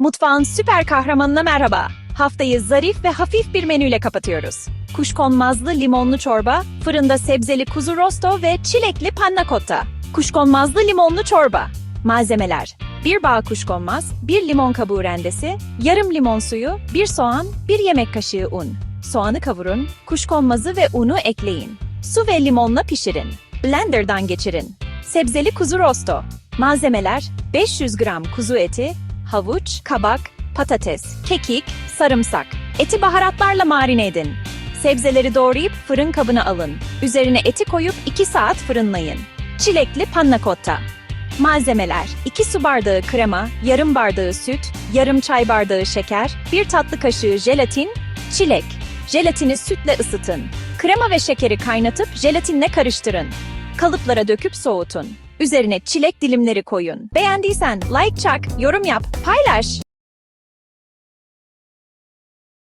Mutfağın süper kahramanına merhaba. Haftayı zarif ve hafif bir menüyle kapatıyoruz. Kuşkonmazlı limonlu çorba, fırında sebzeli kuzu rosto ve çilekli panna cotta. Kuşkonmazlı limonlu çorba. Malzemeler: 1 bağ kuşkonmaz, 1 limon kabuğu rendesi, yarım limon suyu, 1 soğan, 1 yemek kaşığı un. Soğanı kavurun, kuşkonmazı ve unu ekleyin. Su ve limonla pişirin. Blenderdan geçirin. Sebzeli kuzu rosto. Malzemeler 500 gram kuzu eti, havuç, kabak, patates, kekik, sarımsak. Eti baharatlarla marine edin. Sebzeleri doğrayıp fırın kabına alın. Üzerine eti koyup 2 saat fırınlayın. Çilekli panna cotta. Malzemeler 2 su bardağı krema, yarım bardağı süt, yarım çay bardağı şeker, 1 tatlı kaşığı jelatin, çilek. Jelatini sütle ısıtın. Krema ve şekeri kaynatıp jelatinle karıştırın. Kalıplara döküp soğutun. Üzerine çilek dilimleri koyun. Beğendiysen like çak, yorum yap, paylaş.